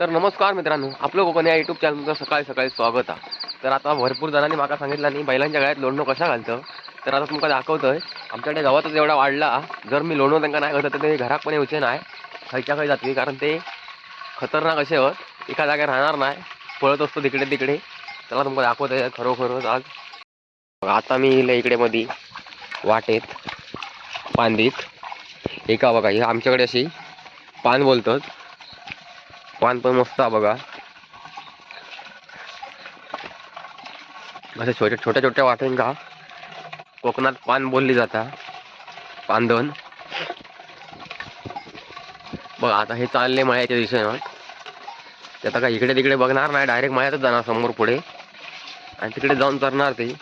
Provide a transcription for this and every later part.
तर नमस्कार मित्रांनो आपलं कोकण या युट्यूब चॅनलचं सकाळी सकाळी स्वागत आहे. तर आता भरपूर जणांनी माका सांगितलं नाही बैलांच्या गळ्यात लोणणं कशा घालतं? तर आता तुमका दाखवतोय आमच्याकडे गावातच एवढा वाढला. जर मी लोणं त्यांना नाही घालत तर ते घरात पण येऊचे नाही खायच्या खाई जाते कारण ते खतरनाक असे होत एका जागेवर राहणार नाही पळत असतो तिकडे तिकडे. त्याला तुमका दाखवतोय खरोखरच आज. आता मी इले इकडे मधी वाटेत पांदीत एका बघा ही आमच्याकडे अशी पान बोलतात. पान पण मस्त आहे बघा. असे छोट्या छोट्या छोट्या वाटेन का? कोकणात पान बोलली जाता. पांदन बघा आता हे चालले मळ्याच्या दिशेनं. ते आता काय इकडे तिकडे बघणार नाही डायरेक्ट मळ्यातच जाणार समोर पुढे. आणि तिकडे जाऊन चरणार ते.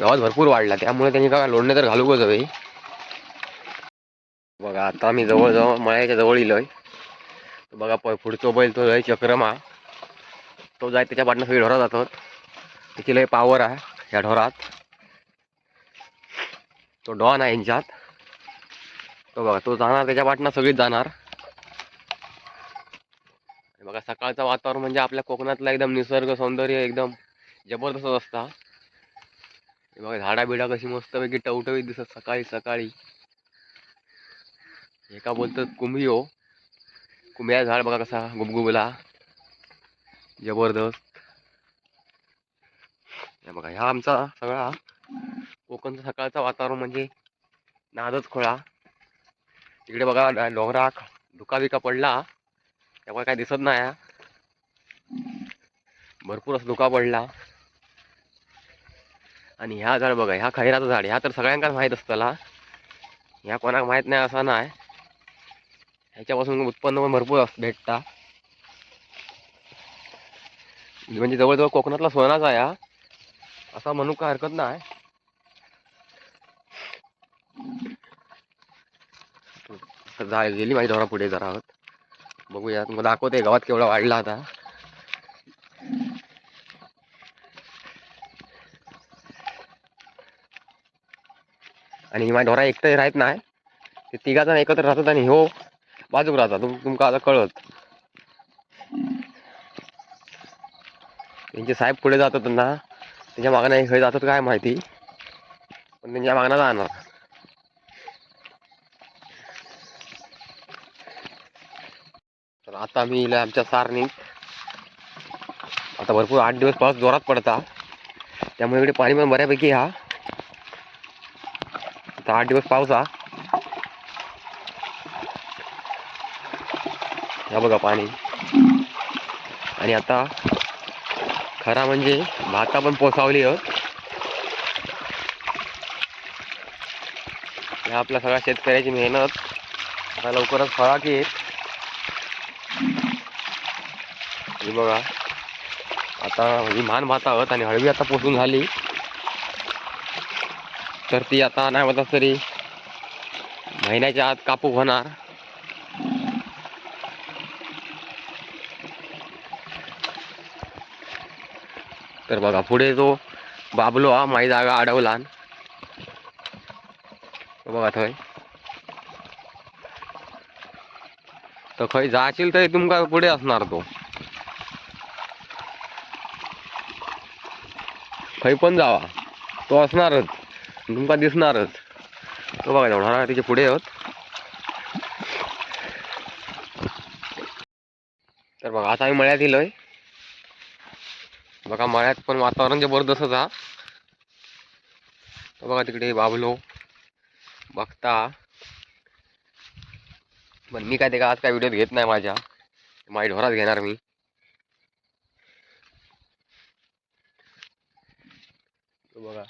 गावात भरपूर वाढला त्यामुळे त्यांनी काय लोडणे तर घालूकच हवे. बघा आता आम्ही जवळ जवळ मळ्याच्या जवळ इलोय बघा पण पुढचं बैल तो लय चक्रमा. तो जाय त्याच्या पाठनं सगळी ढोरा जातो. त्याची लय पावर आहे ह्या ढोरात. तो डॉन आहे यांच्यात. तो बघा तो जाणार त्याच्या पाठनं सगळीच जाणार. बघा सकाळचं वातावरण म्हणजे आपल्या कोकणातला एकदम निसर्ग सौंदर्य एकदम जबरदस्त असता. बघा झाडा बिडा कशी मस्तपैकी टवटवीत दिसत सकाळी सकाळी एका बोलतात कुंभियो हो. कुंभ्या झाड बघा कसा गुबगुबला. जबरदस्त. हे बघा ह्या आमचा सगळा कोकणचा सकाळचा वातावरण म्हणजे नादच खोळा. इकडे बघा डोंगरा डोंगरात धुका बिका पडला. त्यामुळे काय दिसत नाही. हा. भरपूर असं धुका पडला. आणि ह्या झाड बघा ह्या खैराचं झाड ह्या तर सगळ्यांकाच माहीत असतला. ह्या कोणाक माहीत नाही असा नाही. ह्याच्यापासून उत्पन्न पण भरपूर असं भेटता. म्हणजे जवळजवळ कोकणातला सोनाच आहे हा. असा म्हणू काय हरकत नाही. तर जा गेली माझी ढोरा पुढे जरा आहोत बघूया मग दाखवते गावात केवढा वाढला आता. आणि माझ्या ढोरा एकटं राहत नाही. ते तिघा जण एकत्र राहतात आणि हो बाजूक राहतात तुम तुमका आता कळत त्यांचे साहेब पुढे जातात त्यांना त्यांच्या मागणं हे जातात काय माहिती? पण त्यांच्या मागणं जाणार. तर आता मी इला आमच्या सारणी. आता भरपूर आठ दिवस पाऊस जोरात पडता. त्यामुळे इकडे पाणी पण बऱ्यापैकी हा आता आठ दिवस पाऊस हा. ह्या बघा पाणी. आणि आता खरा म्हणजे भाता पण पोसावली आहेत. या आपल्या सगळ्या शेतकऱ्याची मेहनत. आता लवकरच फळाक येत बघा आता ही मान भात आहोत आणि हळवी आता पोसून झाली. तर ती आता नाही होता तरी महिन्याच्या आत कापूक होणार. तर बघा पुढे जो बाबलो हा माई जागा अडवला. बघा थंय. तर खंय जाशील तरी तुमका पुढे असणार तो. खंय पण जावा. तो असणारच. तुमका दिसणारच. तो बघा एवढा त्याच्या पुढे आहोत तर बघा आता आम्ही मळ्यात येलोय बघा मळ्यात पण वातावरण जबरदस्तच हा तर बघा तिकडे बाबलो बघता. पण मी काय ते का आज काय व्हिडिओ घेत नाही माझ्या. माई ढोरात घेणार मी. बघा.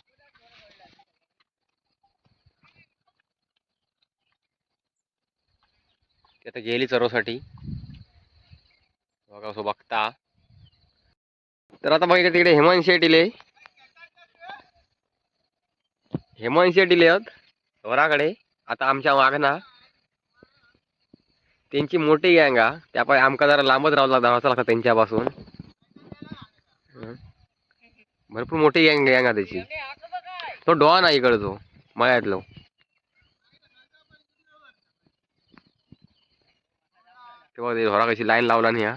ते आता गेली चरवसाठी बघा असं बघता. तर आता बघा तिकडे हेमंत शेट इले हेमंत आहेत वराकडे. आता आमच्या मागना त्यांची मोठी गँग हा. त्यापाय आमका जरा लांबच राहावं लागतं राहावं लागतं त्यांच्यापासून. भरपूर मोठी गँग गँग आहे त्याची. तो डॉन आहे इकडं मळ्यातलो. तेव्हा ते ढोरा कशी लाईन लावला नाही हा.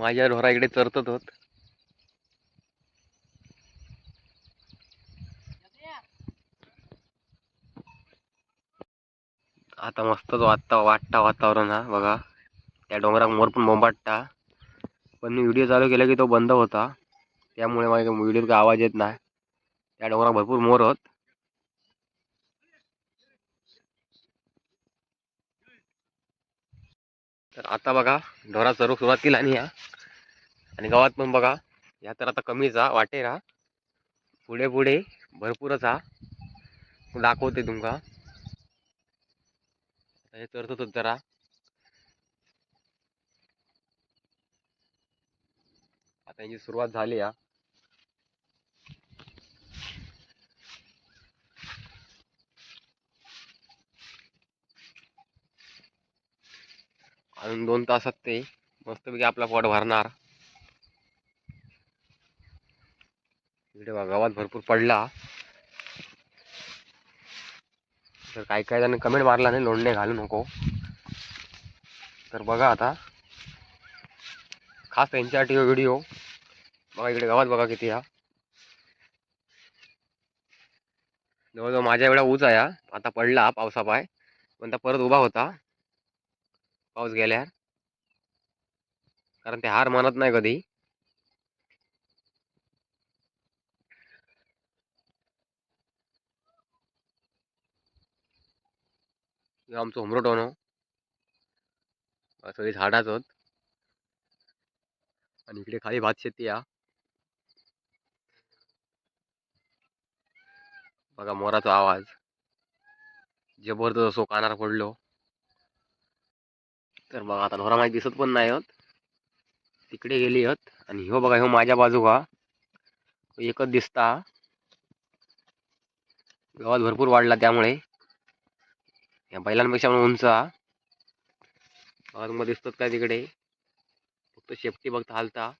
माझ्या ढोरा इकडे चरतत होत. आता मस्तच वाटता वाटता वातावरण हा बघा. त्या डोंगरावर पण बोंबाटता. पण मी व्हिडिओ चालू केला की तो बंद होता. त्यामुळे माझ्या व्हिडिओत काही आवाज येत नाही. त्या डोंगरावर भरपूर मोर होत. तर आता बघा ढोरा चरू सुरुवात केली आणि या आणि गावात पण बघा या तर आता कमीच हा वाटेर हा पुढे पुढे भरपूरच हा दाखवते तुमका हे चरतच जरा. आता यांची सुरुवात झाली हा अजून दोन तासात ते मस्तपैकी आपला पोट भरणार. इकडे बघा गावात भरपूर पडला. तर काही काही जण कमेंट मारला नाही लोणणे घालू नको. तर बघा आता. खास त्यांच्यासाठी व्हिडिओ बघा इकडे गावात बघा किती हा. जवळजवळ माझ्या एवढा ऊच आहे आता पडला पावसापाय. पण परत उभा होता. पाऊस गेल्यावर. कारण ते हार मानत नाही कधी. हे आमचं होमरोट होणं सगळी झाडाच होत आणि इकडे खाली भात शेती या बघा मोराचा आवाज. जबरदस्त असो कानार पडलो. तर बघा आता नवरा माहिती दिसत पण नाही होत तिकडे गेली होत आणि ह्यो बघा ह्यो माझ्या बाजू का एकच दिसता. गावात भरपूर वाढला त्यामुळे. या बैलांपेक्षा पण उंच हा. बघा तुम्हाला दिसतात काय तिकडे? फक्त शेपटी बघता हालता.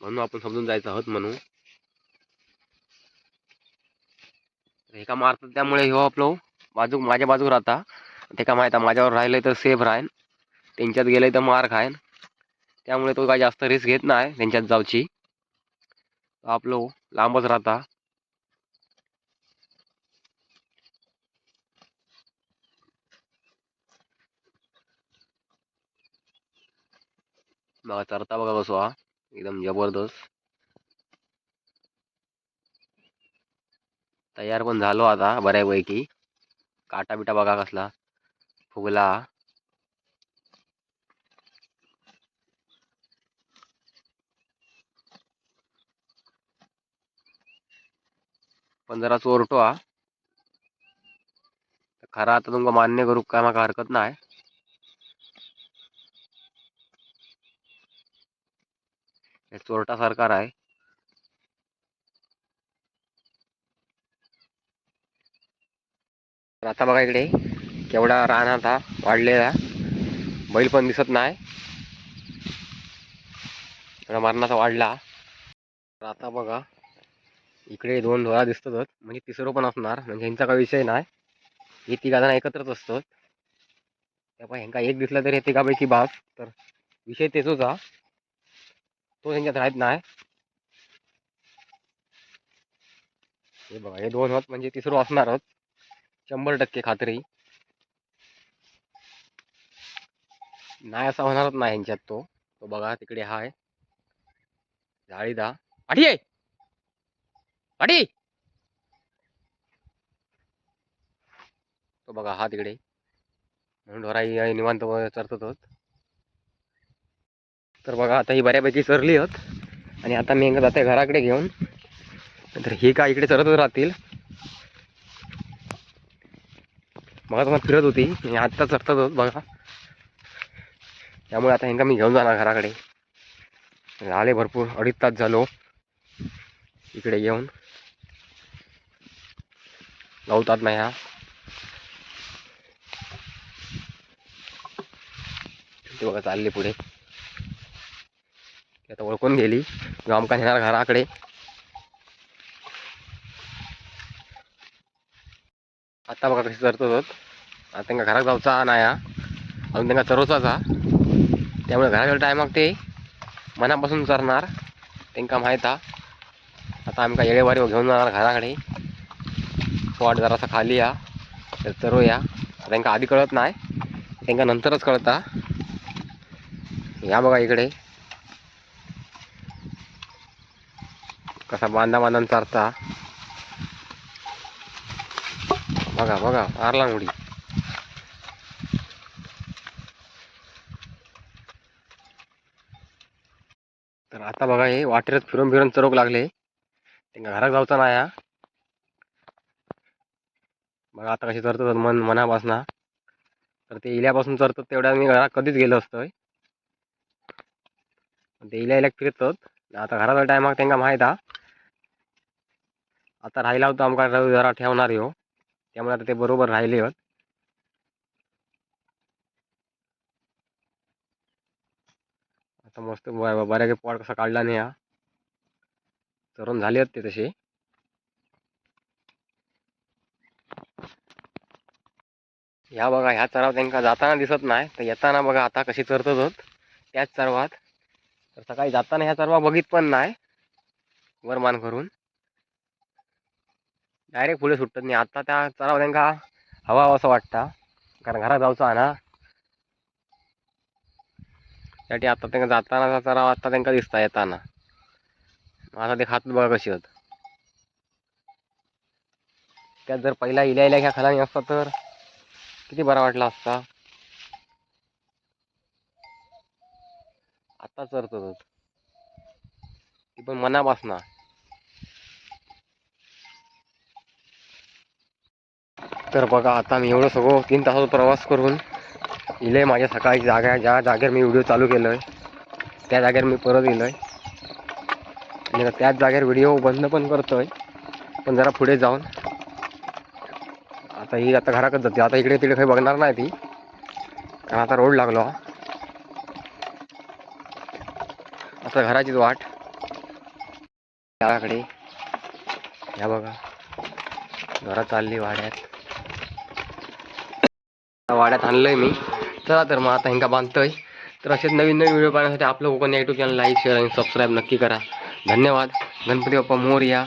म्हणून आपण समजून जायचं आहोत म्हणून. हे का मारतात त्यामुळे हो आपलो बाजू माझ्या बाजूक राहता. ते का माहिती माझ्यावर राहिलंय तर सेफ राहीन. त्यांच्यात गेले तर मार खायन त्यामुळे तो काय जास्त रिस्क घेत नाही त्यांच्यात जाऊची. आपलो लांबच राहता. बघा चरता बघा कसो हा एकदम जबरदस्त तयार पण झालो आता बऱ्यापैकी काटा बिटा बघा कसला फुगला पण जरा चोरटो हा खरा आता तुमका मान्य करू काय माका हरकत नाही हे चोरटा सरकार आहे आता बघा इकडे केवढा रान आता वाढलेला. बैल पण दिसत नाही. एवढा मरणाचा वाढला. आता बघा इकडे दोन धोरा दिसतातच म्हणजे तिसरं पण असणार म्हणजे ह्यांचा काही विषय नाही. हे तिघा जण एकत्रच असतात. त्यामुळे ह्यांका एक दिसला तरी हे तिघापैकी बास तर विषय तेचोच हा तो त्यांच्यात राहत नाही हे बघा हे दोन होत म्हणजे तिसरं असणारच शंभर टक्के खात्री नाही असा होणारच नाही ह्यांच्यात तो तो बघा तिकडे हाय झाडीदा पाठी आहे पाठी तो बघा हा तिकडे म्हणून ढोराई निवांत चरतच होत तर बघा आता ही बऱ्यापैकी चरली आहेत. आणि आता मी जाते घराकडे घेऊन. तर ही काय इकडे चरतच राहतील. बघा तुम्हाला फिरत होती. आणि आत्ता चरतच होत बघा. त्यामुळे आता ह्यांका मी घेऊन जाणार घराकडे. झाले भरपूर अडीच तास झालो. इकडे येऊन. लावतात नाही ह्या. ते बघा चालले पुढे. आता ओळखून गेली. किंवा येणार घराकडे. आता बघा कशी चरतो होत आता त्यांना घरात जाऊचा नाही हा. अजून त्यांना चरवचाच त्यामुळे घराकडे टायमाक ते मनापासून चरणार त्यांना माहीत आता आम्ही काय येळेवारी घेऊन जाणार घराकडे. पॉट जरासा खाली या. तर चरूया त्यांना आधी कळत नाही. त्यांना नंतरच कळता. या बघा इकडे. कसा बांधा बांधून चारता. बघा बघा मारला उडी तर आता बघा हे वाटेरच फिरून फिरून चरोक लागले. त्यांना घरात जाऊचा नाही हा. बघा आता कशी चरतात मन मनापासना. तर ते इल्यापासून चरतात तेवढ्या मी घरात कधीच गेलो असतोय. ते इल्या इल्या फिरतात. आता घराचा टायमाक त्यांना माहीत हा. आता राहिला होता आमका रवी जरा ठेवणार हो त्यामुळे आता ते बरोबर राहिले होत. आता मस्त बऱ्यापैकी पॉड कसा काढला नाही हा. चरून झाले आहेत ते तसे. ह्या बघा ह्या चराव त्यांना जाताना दिसत नाही. तर येताना बघा आता कशी चरतच होत. त्याच चरवात. तर सकाळी जाताना ह्या चरवा बघित पण नाही. वरमान करून. डायरेक्ट पुढे सुटत नाही. आता त्या चराव त्यांना हवा असं वाटतं. कारण घरात जाऊचा ना. त्यासाठी आता त्यांना जाताना चराव आता त्यांना दिसता येताना. आता ते खात बघा कशी होत. त्यात जर पहिला इल्या इल्या घ्या खालानी असता तर किती बरा वाटला असता. आता चरतो ती पण मनापासना. तर बघा आता मी एवढं सगळं तीन तासाचा प्रवास करून इले माझ्या सकाळी जागा ज्या जागेवर मी व्हिडिओ चालू केलो आहे त्या जागेवर मी परत येलोय आणि त्याच जागेवर व्हिडिओ बंद पण करतो आहे पण जरा पुढे जाऊन. आता ही आता घराकडे जाते आता इकडे तिकडे काही बघणार नाही ती. कारण आता रोड लागलो. हा. आता घराचीच वाट. घराकडे या बघा. घरात चालली वाड्यात. वाड्यात आणलंय मी. चला तर मग आता हिंका बांधतोय. तर असेच नवीन नवीन व्हिडिओ पाहण्यासाठी आपलं Konkan YouTube channel like share आणि सबस्क्राईब नक्की करा. धन्यवाद. गणपती बाप्पा मोरया.